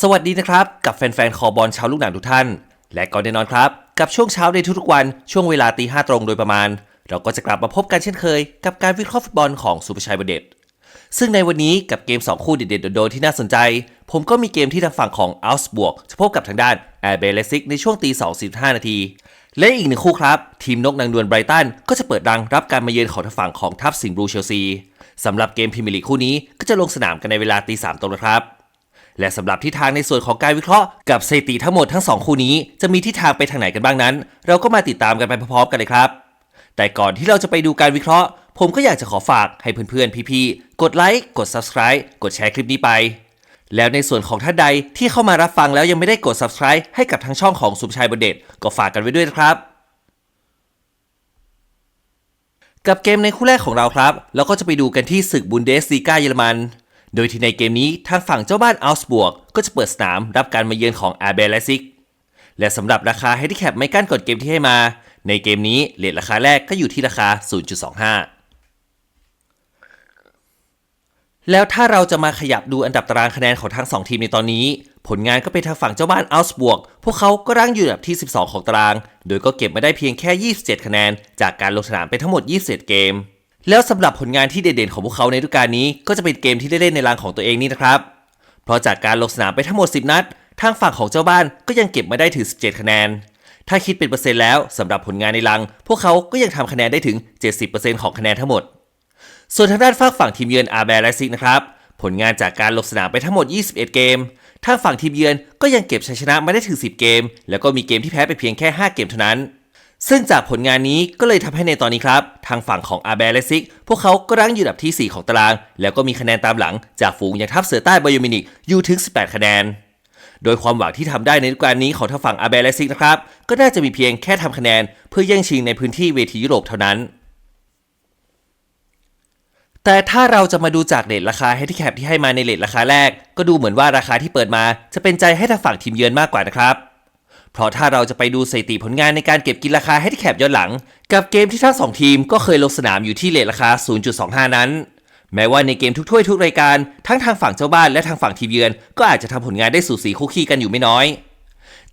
สวัสดีนะครับ กับแฟนๆคอบอลชาวลูกหนังทุกท่าน และก่อนแน่นอนครับ กับช่วงเช้าในทุกๆวันช่วงเวลาตีห้าตรงโดยประมาณ เราก็จะกลับมาพบกันเช่นเคย กับการวิเคราะห์ฟุตบอลของสุภชัยบดเด็ดซึ่งในวันนี้กับเกม 2 คู่เด็ดๆโดนๆที่น่าสนใจ ผมก็มีเกมที่ทางฝั่งของอัลส์บวกจะพบกับทางด้านแอร์เบลซิกในช่วงตี2 45นาทีและอีกหนึ่งคู่ครับ ทีมนกนางนวลไบรตันก็จะเปิดรังรับการมาเยือนของทางฝั่งของทัพสิงห์บลูเชลซีสำหรับเกมพรีเมียร์ลีกคู่นี้ก็จะลงสนามกันในเวลาตีสามตรงนะครับ และสำหรับทิศทางในส่วนของการวิเคราะห์กับสถิติทั้งหมดทั้ง 2 คู่นี้ จะมีทิศทางไปทางไหนกันบ้างนั้น เราก็มาติดตามกันไปพร้อมๆกันเลยครับ แต่ก่อนที่เราจะไปดูการวิเคราะห์ ผมก็อยากจะขอฝากให้เพื่อนๆพี่ๆกดไลค์กด Subscribe กดแชร์คลิปนี้ไป แล้วในส่วนของท่านใดที่เข้ามารับฟังแล้วยังไม่ได้กด Subscribe ให้กับทางช่องของสุภชัยบดเด็ดก็ฝากกันไว้ด้วยนะครับกับเกมในคู่แรกของเราครับ เราก็จะไปดูกันที่ศึกบุนเดสลีกาเยอรมัน โดยที่ในเกมนี้ทางฝั่งเจ้าบ้านอัลส์บวกก็จะเปิดสนามรับการมาเยือนของอาเบลเลซิก และสำหรับราคาให้ที่แคปไม่กั้นก่อนเกมที่ให้มา ในเกมนี้เลทราคาแรกก็อยู่ที่ราคา 0.25 แล้วถ้าเราจะมาขยับดูอันดับตารางคะแนนของทั้ง 2 ทีมในตอนนี้ ผลงานก็เป็นทางฝั่งเจ้าบ้านอัลส์บวกพวกเขาก็รั้งอยู่อันดับที่ 12 ของตาราง โดยก็เก็บมาได้เพียงแค่ 27 คะแนน จากการลงสนามไปทั้งหมด 27 เกม แล้วสำหรับผลงานที่เด่นๆของพวกเขาในฤดูกาลนี้ก็จะเป็นเกมที่ได้เล่นในรางของตัวเองนี่นะครับ เพราะจากการลงสนามไปทั้งหมด 10 นัด ทางฝั่งของเจ้าบ้านก็ยังเก็บมาได้ถึง 17 คะแนน ถ้าคิดเป็นเปอร์เซ็นต์แล้วสำหรับผลงานในรัง พวกเขาก็ยังทำคะแนนได้ถึง 70%ของคะแนนทั้งหมด ส่วนทางด้านฝั่งฝั่งทีมเยือนอาร์แบร์และซิกนะครับ ผลงานจากการลงสนามไปทั้งหมด 21 เกม ทางฝั่งทีมเยือนก็ยังเก็บชัยชนะมาได้ถึง 10 เกม แล้วก็มีเกมที่แพ้ไปเพียงแค่ 5 เกมเท่านั้น ซึ่งจากผลงานนี้ก็เลยทำให้ในตอนนี้ครับ ทางฝั่งของอาร์แบและซิก พวกเขาก็รั้งอยู่อันดับที่ 4 ของตาราง แล้วก็มีคะแนนตามหลัง จากฝูงอย่างทัพเสือใต้บโยมินิกอยู่ถึง 18 คะแนน โดยความหวังที่ทำได้ในฤดูกาลนี้ของทางฝั่งอาร์แบและซิกนะครับ ก็น่าจะมีเพียงแค่ทำคะแนน เพื่อแย่งชิงในพื้นที่เวทียุโรปเท่านั้น แต่ถ้าเราจะมาดูจากเลทราคาให้ที่แคปที่ให้มาในเลทราคาแรก ก็ดูเหมือนว่าราคาที่เปิดมา จะเป็นใจให้ทางฝั่งทีมเยือนมากกว่านะครับ เพราะถ้าเราจะไปดูสถิติผลงานในการเก็บกินราคาให้ที่แคปย้อนหลัง กับเกมที่ทั้งสองทีมก็เคยลงสนามอยู่ที่เลทราคา 0.25 นั้น แม้ว่าในเกมทุกถ้วยทุกรายการ ทั้งทางฝั่งเจ้าบ้านและทางฝั่งทีมเยือน ก็อาจจะทำผลงานได้สูสีคู่ขี้กันอยู่ไม่น้อย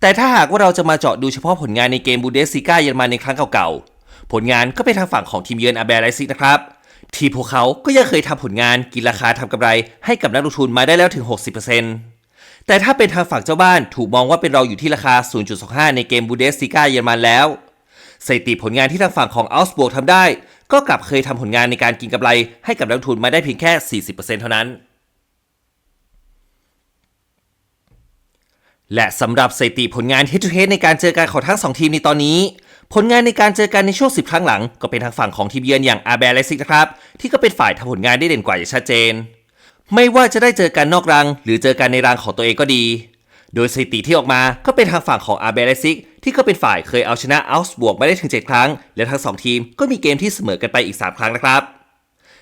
แต่ถ้าหากว่าเราจะมาเจาะดูเฉพาะผลงานในเกมบูเดสซิก้าเยอรมันในครั้งเก่าๆผลงานก็เป็นทางฝั่งของทีมเยือนอาเบร์ไลซิกนะครับที่พวกเขาก็ยังเคยทำผลงานกินราคาทำกำไรให้กับนักลงทุนมาได้แล้วถึง 60% แต่ถ้าเป็นทางฝั่งเจ้าบ้านถูกมองว่าเป็นรองอยู่ที่ราคา 0.25 ในเกมบูเดสซิก้าเยอรมันแล้วสถิติผลงานที่ทางฝั่งของอัลส์บวกทำได้ ก็กลับเคยทำผลงานในการกินกำไรให้กับนักลงทุนมาได้เพียงแค่ 40%เท่านั้น และสำหรับสถิติผลงาน head to head ในการเจอกันของทั้ง 2 ทีมในตอนนี้ ผลงานในการเจอกันในช่วง 10 ครั้งหลัง ก็เป็นทางฝั่งของทีมเยือนอย่างอาร์แบร์และซิกนะครับ ที่ก็เป็นฝ่ายทำผลงานได้เด่นกว่าอย่างชัดเจน ไม่ว่าจะได้เจอกันนอกรัง หรือเจอกันในรังของตัวเองก็ดี โดยสถิติที่ออกมาก็เป็นทางฝั่งของอาร์เบร์แลซิก ที่ก็เป็นฝ่ายเคยเอาชนะอัลส์บวกมาได้ถึง 7 ครั้ง และทั้ง 2 ทีมก็มีเกมที่เสมอกันไปอีก 3 ครั้งนะครับ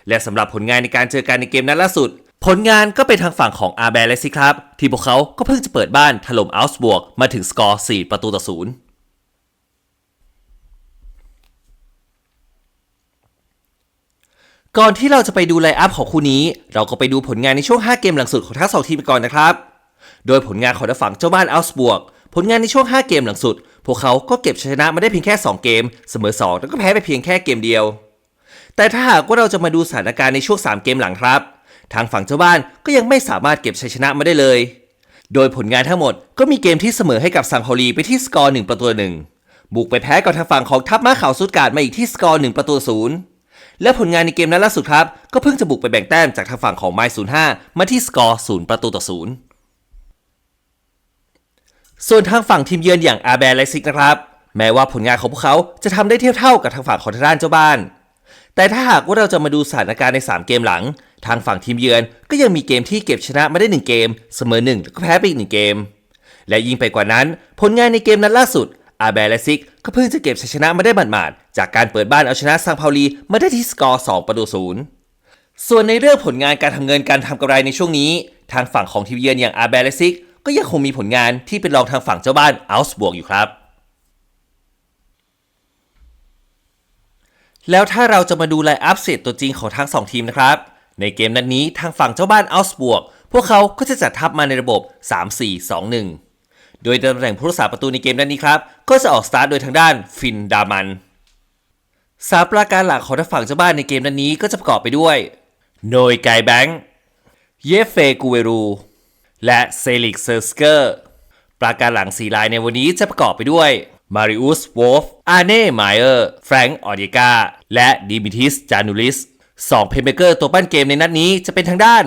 และสำหรับผลงานในการเจอกันในเกมนั้นล่าสุด ผลงานก็เป็นทางฝั่งของอาร์แบร์แลซิครับที่พวกเขาก็เพิ่งจะเปิดบ้านถล่มอัลส์บวกมาถึงสกอร์4ประตูต่อศูนย์ ก่อนที่เราจะไปดูไลน์อัพของคู่นี้ เราก็ไปดูผลงานในช่วง 5 เกมหลังสุดของทั้งสองทีมก่อนนะครับ โดยผลงานของทางฝั่งเจ้าบ้านอัลส์บวก ผลงานในช่วง 5 เกมหลังสุด พวกเขาก็เก็บชัยชนะมาได้เพียงแค่ 2 เกม เสมอ 2 แล้วก็แพ้ไปเพียงแค่เกมเดียว แต่ถ้าหากว่าเราจะมาดูสถานการณ์ในช่วง 3 เกมหลังครับ ทางฝั่งเจ้าบ้านก็ยังไม่สามารถเก็บชัยชนะมาได้เลย โดยผลงานทั้งหมดก็มีเกมที่เสมอให้กับซังฮาลีไปที่สกอร์1ประตูหนึ่งบุกไปแพ้กับทางฝั่งของทัพม้าขาวสุดการ์ดมาอีกที่สกอร์1ประตูศูนย์ และผลงานในเกมนั้นล่าสุดครับ ก็เพิ่งจะบุกไปแบ่งแต้มจากทางฝั่งของไมล์ศูนย์ห้ามาที่สกอร์0ประตูต่อศูนย์ส่วนทางฝั่งทีมเยือนอย่างอาแบร์ไลซิกนะครับ แม้ว่าผลงานของพวกเขาจะทำได้เทียบเท่ากับทางฝั่งของทางด้านเจ้าบ้าน แต่ถ้าหากว่าเราจะมาดูสถานการณ์ใน 3 เกมหลัง ทางฝั่งทีมเยือนก็ยังมีเกมที่เก็บชนะมาได้ 1 เกม เสมอ1แล้วก็แพ้ไปอีก1เกม และยิ่งไปกว่านั้น ผลงานในเกมนั้นล่าสุด อาร์แบและซิกก็เพิ่งจะเก็บชัยชนะมาได้หมาดๆ จากการเปิดบ้านเอาชนะซังพาวลีมาได้ที่สกอร์ 2 ประตูศูนย์ส่วนในเรื่องผลงานการทำเงินการทำกำไรในช่วงนี้ ทางฝั่งของทีมเยือนอย่างอาร์แบและซิกก็ยังคงมีผลงานที่เป็นรองทางฝั่งเจ้าบ้านอัลส์บวกอยู่ครับ แล้วถ้าเราจะมาดูไลน์อัพเซตตัวจริงของทั้ง 2 ทีมนะครับ ในเกมนั้นนี้ทางฝั่งเจ้าบ้านอัลส์บวกพวกเขาก็จะจัดทัพมาในระบบ 3-4-2-1 โดยตำแหน่งผู้รักษาประตูในเกมนั้นนี้ครับ ก็จะออกสตาร์ทโดยทางด้านฟินดามันสามประการหลักของทางฝั่งเจ้าบ้านในเกมนั้นนี้ก็จะประกอบไปด้วย โนยไกแบงค์เยฟเฟกูเวรู และเซลิกเซอร์สเกอร์ประการหลังสีลายในวันนี้จะประกอบไปด้วยมาริอุสวอฟอาเน่ไมเออร์แฟรงก์ออเดกาและดิมิทิสจานูลิสสองเพลย์เมเกอร์ตัวปั้นเกมในนัดนี้จะเป็นทางด้าน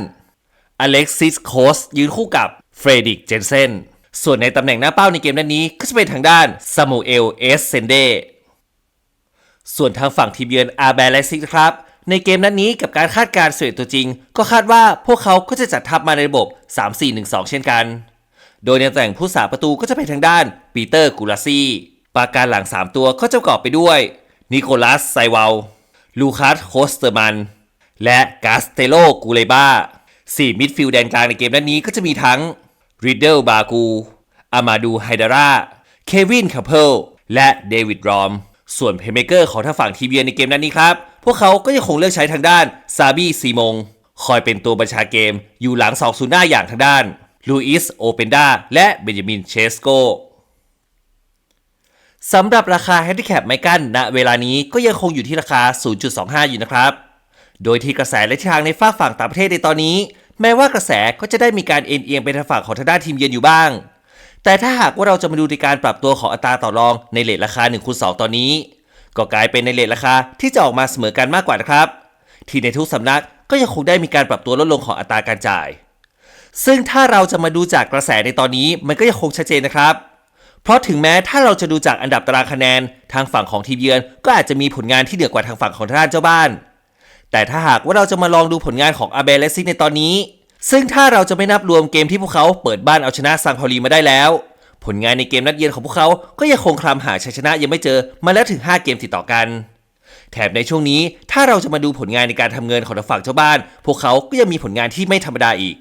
อเล็กซิสโคสยืนคู่กับเฟรดิกเจนเซน ส่วนในตำแหน่งหน้าเป้าในเกมนัดนี้ก็จะเป็นทางด้านซามูเอลเอสเซนเดส่วนทางฝั่งทีมเยือนอาร์แบร์ไลซิกครับ ในเกมนัดนนี้กับการคาดการณ์เสวยตัวจริง ก็คาดว่าพวกเขาก็จะจัดทัพมาในระบบ 3-4-1-2 เช่นกัน โดยในตำแหน่งผู้สาประตูก็จะเป็นทางด้านปีเตอร์กูลาซีปราการหลัง 3 ตัวก็จะประกอบไปด้วย นิโคลัสไซวาลลูคัสโคสเตอร์มัน และกาสเตโลกูเลบาสี่มิดฟิลด์แดนกลางในเกมนัดนนี้ก็จะมีทั้ง ริดเดิลบากูอามาดูไฮดาร่าเควินคาเพลและเดวิดรอม ส่วนเพย์เมเกอร์ของทางฝั่งทีมเยือนในเกมนั้นนี้ครับ พวกเขาก็ยังคงเลือกใช้ทางด้านซาบีซีมง คอยเป็นตัวบัญชาเกมอยู่หลังสองศูนย์หน้าอย่างทางด้านลูอิสโอเปนดาและเบนจามินเชสโกสำหรับราคาแฮนดิแคปไมกันณเวลานี้ก็ยังคงอยู่ที่ราคา 0.25 อยู่นะครับ โดยที่กระแสและทิศทางในฝากฝั่งต่างประเทศในตอนนี้ แม้ว่ากระแสก็จะได้มีการเอ็นเอียงไปทางฝั่งของทางด้านทีมเยือนอยู่บ้าง แต่ถ้าหากว่าเราจะมาดูในการปรับตัวของอัตราต่อรองในเลทราคา1คูณ2ตอนนี้ ก็กลายเป็นในเลทราคาที่จะออกมาเสมอกันมากกว่านะครับ ที่ในทุกสำนักก็ยังคงได้มีการปรับตัวลดลงของอัตราการจ่าย ซึ่งถ้าเราจะมาดูจากกระแสในตอนนี้มันก็ยังคงชัดเจนนะครับ เพราะถึงแม้ถ้าเราจะดูจากอันดับตารางคะแนน ทางฝั่งของทีมเยือน ก็อาจจะมีผลงานที่เหนือกว่าทางฝั่งของทางด้านเจ้าบ้าน แต่ถ้าหากว่าเราจะมาลองดูผลงานของอาเบเลซิกในตอนนี้ ซึ่งถ้าเราจะไม่นับรวมเกมที่พวกเขาเปิดบ้านเอาชนะซังพาลีมาได้แล้ว ผลงานในเกมนัดเยือนของพวกเขาก็ยังคงคลำหาชัยชนะยังไม่เจอมาแล้วถึง 5 เกมติดต่อกัน แถมในช่วงนี้ถ้าเราจะมาดูผลงานในการทำเงินของทางฝั่งเจ้าบ้าน พวกเขาก็ยังมีผลงานที่ไม่ธรรมดาอีก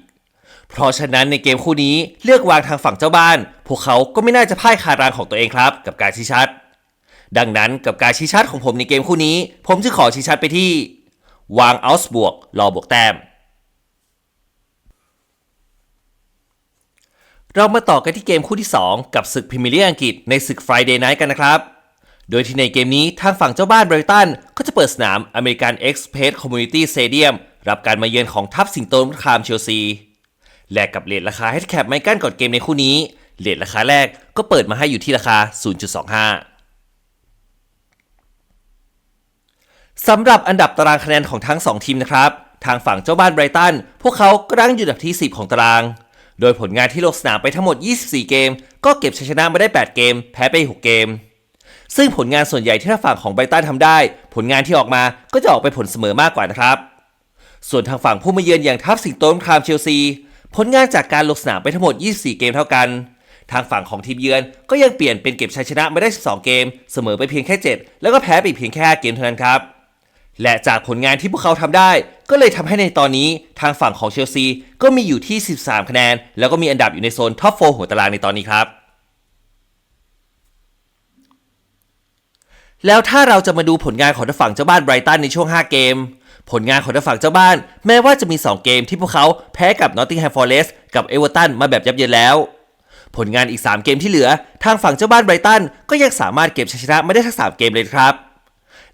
เพราะฉะนั้นในเกมคู่นี้เลือกวางทางฝั่งเจ้าบ้าน พวกเขาก็ไม่น่าจะพ่ายคารางของตัวเองครับ กับการชี้ชัด ดังนั้นกับการชี้ชัดของผมในเกมคู่นี้ ผมจะขอชี้ชัดไปที่ วางเอาส์บวกรอบวกแต้ม เรามาต่อกันที่เกมคู่ที่ 2 กับศึกพรีเมียร์ลีกอังกฤษในศึก Friday Night กันนะครับ โดยที่ในเกมนี้ทางฝั่งเจ้าบ้านไบรตันก็จะเปิดสนามอเมริกันเอ็กซ์เพสคอมมูนิตี้สเตเดียมรับการมาเยือนของทัพสิงโตนครามเชลซีและกับเลทราคาให้แคปไมกันก่อนเกมในคู่นี้เลทราคาแรกก็เปิดมาให้อยู่ที่ราคา 0.25 สำหรับอันดับตารางคะแนนของทั้ง 2 ทีมนะครับ ทางฝั่งเจ้าบ้านไบรตัน พวกเขาก็รั้งอยู่อันดับที่ 10 ของตาราง โดยผลงานที่ลงสนามไปทั้งหมด 24 เกม ก็เก็บชัยชนะมาได้ 8 เกม แพ้ไป 6 เกม ซึ่งผลงานส่วนใหญ่ที่ทางฝั่งของไบรตันทำได้ ผลงานที่ออกมาก็จะออกไปผลเสมอมากกว่านะครับ ส่วนทางฝั่งผู้มาเยือนอย่างทัพสิงโตนครามเชลซี ผลงานจากการลงสนามไปทั้งหมด 24 เกมเท่ากัน ทางฝั่งของทีมเยือนก็ยังเปลี่ยนเป็นเก็บชัยชนะมาได้ 12 เกม เสมอไปเพียงแค่ 7 แล้วก็แพ้ไปเพียงแค่5เกมเท่านั้นครับ และจากผลงานที่พวกเขาทำได้ ก็เลยทำให้ในตอนนี้ทางฝั่งของเชลซี ก็มีอยู่ที่ 13 คะแนน แล้วก็มีอันดับอยู่ในโซนท็อป4หัวตารางในตอนนี้ครับ แล้วถ้าเราจะมาดูผลงานของทางฝั่งเจ้าบ้านไบรตันในช่วง 5 เกม ผลงานของทางฝั่งเจ้าบ้าน แม้ว่าจะมี 2 เกมที่พวกเขาแพ้กับนอตติงแฮมฟอร์เรสต์กับเอเวอร์ตันมาแบบยับเยินแล้วผลงานอีก 3 เกมที่เหลือ ทางฝั่งเจ้าบ้านไบรตันก็ยังสามารถเก็บชัยชนะไม่ได้ทั้ง 3 เกมเลยครับ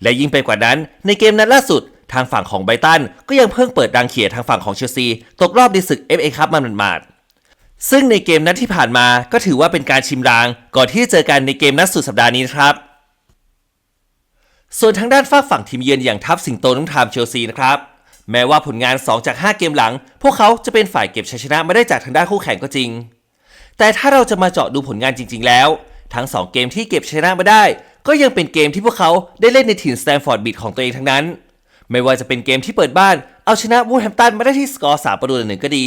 และยิ่งไปกว่านั้นในเกมนัดล่าสุด ทางฝั่งของไบตันก็ยังเพิ่งเปิดดังเขียทางฝั่งของเชลซีตกรอบในศึก FA คัพมาหมาดๆซึ่งในเกมนัดที่ผ่านมาก็ถือว่าเป็นการชิมราง ก่อนที่จะเจอกันในเกมนัดสุดสัปดาห์นี้นะครับ ส่วนทางด้านฝากฝั่งทีมเยือนอย่างทัพสิงโตน้ำทามเชลซีนะครับ แม้ว่าผลงาน 2 จาก 5 เกมหลัง พวกเขาจะเป็นฝ่ายเก็บชัยชนะไม่ได้จากทางด้านคู่แข่งก็จริง แต่ถ้าเราจะมาเจาะดูผลงานจริง ๆ แล้ว ทั้ง 2 เกมที่เก็บชนะมาได้ ก็ยังเป็นเกมที่พวกเขาได้เล่นในถิ่นสแตนฟอร์ดบิดของตัวเองทั้งนั้น ไม่ว่าจะเป็นเกมที่เปิดบ้านเอาชนะวูดแฮมตันมาได้ที่สกอร์3ประตูต่อหนึ่งก็ดี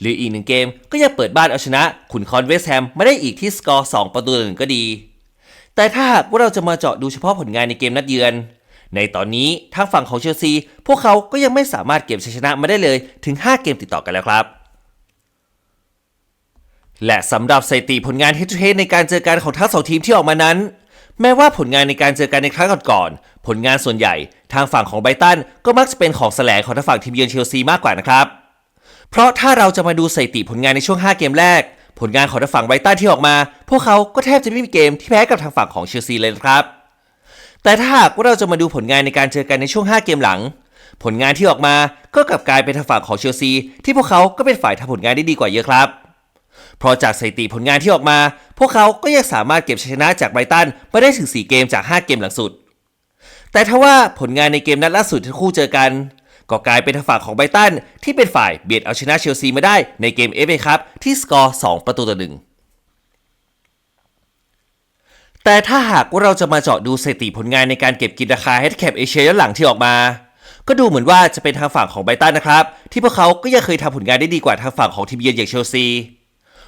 หรืออีกหนึ่งเกมก็ยังเปิดบ้านเอาชนะขุนคอนเวสแฮมมาได้อีกที่สกอร์2ประตูต่อหนึ่งก็ดี แต่ถ้าหากว่าเราจะมาเจาะดูเฉพาะผลงานในเกมนัดเยือน ในตอนนี้ทางฝั่งของเชลซีพวกเขาก็ยังไม่สามารถเก็บชัยชนะมาได้เลยถึง 5 เกมติดต่อกันแล้วครับและสำหรับสถิติผลงาน head to head ในการเจอกันของทั้งสองทีมที่ออกมานั้น แม้ว่าผลงานในการเจอกันในครั้งก่อนๆผลงานส่วนใหญ่ทางฝั่งของไบตันก็มักจะเป็นของแสลงของทางฝั่งทีมเยือนเชลซีมากกว่านะครับ เพราะถ้าเราจะมาดูสถิติผลงานในช่วง 5 เกมแรก ผลงานของทางฝั่งไบตันที่ออกมา พวกเขาก็แทบจะไม่มีเกมที่แพ้กับทางฝั่งของเชลซีเลยนะครับ แต่ถ้าหากว่าเราจะมาดูผลงานในการเจอกันในช่วง 5 เกมหลัง ผลงานที่ออกมาก็กลับกลายเป็นทางฝั่งของเชลซีที่พวกเขาก็เป็นฝ่ายทำผลงานได้ดีกว่าเยอะครับ เพราะจากสถิติผลงานที่ออกมา พวกเขาก็ยังสามารถเก็บชัยชนะจากไบรตันมาได้ถึง 4 เกมจาก 5 เกมหลังสุด แต่ถ้าว่าผลงานในเกมนัดล่าสุดที่คู่เจอกัน ก็กลายเป็นทางฝั่งของไบรตันที่เป็นฝ่ายเบียดเอาชนะเชลซีมาได้ในเกมเอฟเอครับที่สกอร์ 2 ประตูต่อหนึ่งแต่ถ้าหากว่าเราจะมาเจาะดูสถิติผลงานในการเก็บกินราคาเฮดแคปเอเชียย้อนหลังที่ออกมา ก็ดูเหมือนว่าจะเป็นทางฝั่งของไบรตันนะครับ ที่พวกเขาก็ยังเคยทำผลงานได้ดีกว่าทางฝั่งของทีมเยือนอย่างเชลซี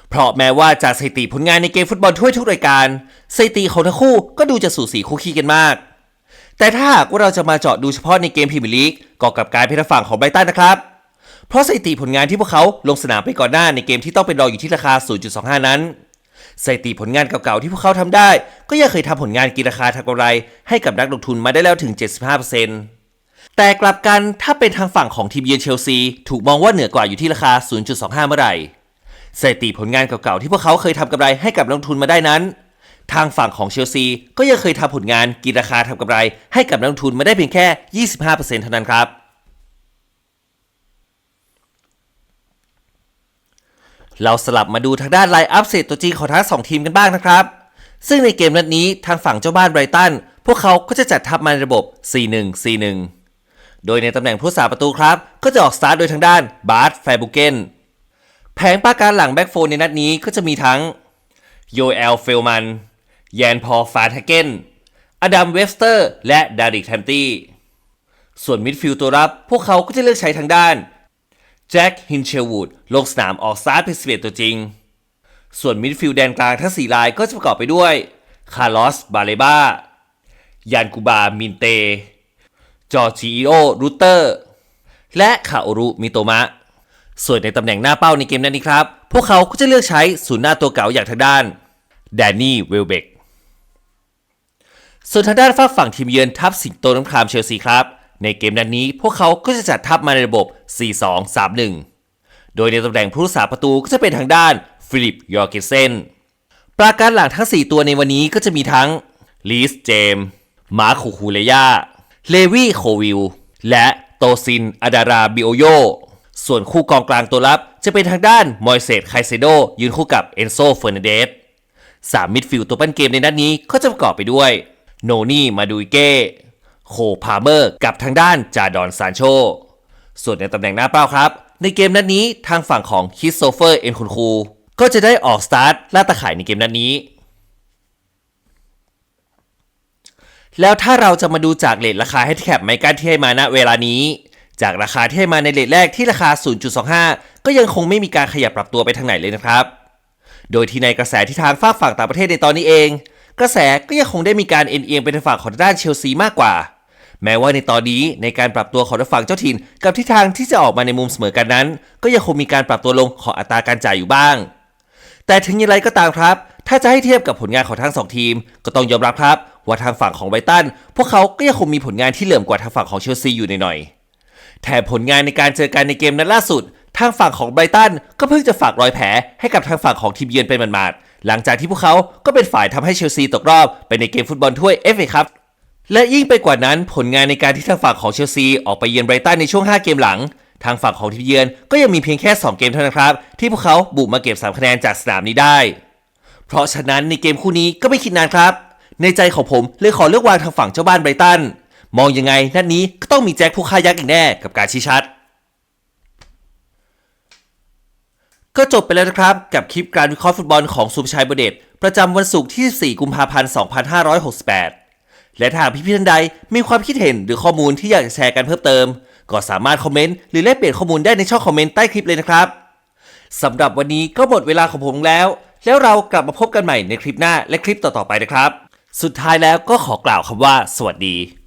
เพราะแม้ว่าจากสถิติผลงานในเกมฟุตบอลถ้วยทุกรายการสถิติของทั้งคู่ก็ดูจะสูสีคู่ขี้กันมาก แต่ถ้าหากว่าเราจะมาเจาะดูเฉพาะในเกมพรีเมียร์ลีกก็กลับกลายเป็นทาฝั่งของไบรตันนะครับเพราะสถิติผลงานที่พวกเขาลงสนามไปก่อนหน้าในเกมที่ต้องเป็นรองอยู่ที่ราคา 0.25 นั้นสถิติผลงานเก่าๆที่พวกเขาทำได้ ก็ยังเคยทำผลงานกินราคาทางกำไร ให้กับนักลงทุนมาได้แล้วถึง 75%แต่กลับกันถ้าเป็นทางฝั่งของทีมเยือนเชลซี ถูกมองว่าเหนือกว่าอยู่ที่ราคา 0.25 เมื่อไหร่ สถิติผลงานเก่าๆ ที่พวกเขาเคยทำกำไรให้กับนักลงทุนมาได้นั้น ทางฝั่งของเชลซี ก็ยังเคยทำผลงานกินราคาทำกำไร ให้กับนักลงทุนมาได้เพียงแค่ 25%เท่านั้นครับเราสลับมาดูทางด้านไลน์อัพเซตตัวจริงของทั้งสองทีมกันบ้างนะครับ ซึ่งในเกมนัดนี้ทางฝั่งเจ้าบ้านไบรตัน พวกเขาก็จะจัดทัพมาในระบบ 4-1-4-1 โดยในตำแหน่งผู้สาประตูครับ ก็จะออกสตาร์ทโดยทางด้านบาร์ตแฟบุเกน แผงปราการหลังแบ็กโฟนในนัดนี้ก็จะมีทั้งโยเอลเฟลมันแยนพอลฟาทเกนอดัมเวสเตอร์ และดาริกแทนตี้ส่วนมิดฟิลด์ตัวรับ พวกเขาก็จะเลือกใช้ทางด้านแจ็คฮินเชลวูดลงสนามออกสตาร์เป็น11ตัวจริง ส่วนมิดฟิลด์แดนกลางทั้ง4ลายก็จะประกอบไปด้วยคาร์ลอสบาเลบายานกูบามินเต จอร์จิโอรูเตอร์ และคาโอรุมิโตมะ ส่วนในตำแหน่งหน้าเป้าในเกมนั้นนี้ครับ พวกเขาก็จะเลือกใช้ศูนย์หน้าตัวเก่าอย่างทางด้านแดนนี่เวลเบกส่วนทางด้านฝั่งฝั่งทีมเยือนทัพสิงโตน้ำครามเชลซีครับ ในเกมนัดนนี้พวกเขาก็จะจัดทัพมาในระบบ 4-2-3-1 โดยในตำแหน่งผู้รักษาประตูก็จะเป็นทางด้านฟิลิปยอร์เกเซนปราการหลังทั้ง 4 ตัวในวันนี้ก็จะมีทั้งลีสเจมมาร์คูคูเลยาเลวีโควิลและโตซินอาดาราบิโอโย ส่วนคู่กองกลางตัวรับจะเป็นทางด้านมอยเซตไคเซโดยืนคู่กับเอนโซเฟอร์นันเดสสามมิดฟิลด์ตัวปั้นเกมในนัดนี้ก็จะประกอบไปด้วย โนนี่มาดูอิเก้โคพาเมอร์กับทางด้านจาดอนซานโช ส่วนในตำแหน่งหน้าเป้าครับ ในเกมนัดนี้ทางฝั่งของคิสโซเฟอร์เอ็นคุนคู ก็จะได้ออกสตาร์ทล่าตะข่ายในเกมนัดนี้ แล้วถ้าเราจะมาดูจากเลทราคาให้แคปไมกันที่ให้มาณเวลานี้ จากราคาที่ให้มาในเลทแรกที่ราคา 0.25 ก็ยังคงไม่มีการขยับปรับตัวไปทางไหนเลยนะครับ โดยที่ในกระแสที่ทางฝากฝั่งต่างประเทศในตอนนี้เอง กระแสก็ยังคงได้มีการเอ็นเอียงไปทางฝั่งของด้านเชลซีมากกว่า แม้ว่าในตอนนี้ในการปรับตัวของทางฝั่งเจ้าถิ่น กับทิศทางที่จะออกมาในมุมเสมอกันนั้น ก็ยังคงมีการปรับตัวลงของอัตราการจ่ายอยู่บ้าง แต่ถึงอย่างไรก็ตามครับ ถ้าจะให้เทียบกับผลงานของทั้งสองทีม ก็ต้องยอมรับครับว่าทางฝั่งของไบรตันพวกเขาก็ยังคงมีผลงานที่เหลื่อมกว่าทางฝั่งของเชลซีอยู่หน่อยๆ แถมผลงานในการเจอกันในเกมนัดล่าสุด ทางฝั่งของไบรตันก็เพิ่งจะฝากรอยแผลให้กับทางฝั่งของทีมเยือนเป็นหมาดๆหลังจากที่พวกเขาก็เป็นฝ่ายทำให้เชลซีตกรอบไปในเกมฟุตบอลถ้วยเอฟเอครับและยิ่งไปกว่านั้นผลงานในการที่ทางฝั่งของเชลซีออกไปเยือนไบรตันในช่วง 5 เกมหลัง ทางฝั่งของทีมเยือนก็ยังมีเพียงแค่ 2 เกมเท่านั้นครับ ที่พวกเขาบุกมาเก็บ 3 คะแนนจากสนามนี้ได้ เพราะฉะนั้นในเกมคู่นี้ก็ไม่คิดนานครับ ในใจของผมเลยขอเลือกวางทางฝั่งเจ้าบ้านไบรตัน มองยังไงนัดนี้ก็ต้องมีแจ็คผู้ฆ่ายักษ์อีกแน่กับการชี้ชัด ก็จบไปแล้วนะครับ กับคลิปการวิเคราะห์ฟุตบอลของสุภชัยบดเดชประจำวันศุกร์ที่4กุมภาพันธ์ 2568 และถ้าหากพี่ๆท่านใดมีความคิดเห็นหรือข้อมูลที่อยากจะแชร์กันเพิ่มเติม ก็สามารถคอมเมนต์หรือแลกเปลี่ยนข้อมูลได้ในช่องคอมเมนต์ใต้คลิปเลยนะครับสำหรับวันนี้ก็หมดเวลาของผมแล้ว แล้วเรากลับมาพบกันใหม่ในคลิปหน้าและคลิปต่อๆไปนะครับ สุดท้ายแล้วก็ขอกล่าวคำว่า สวัสดี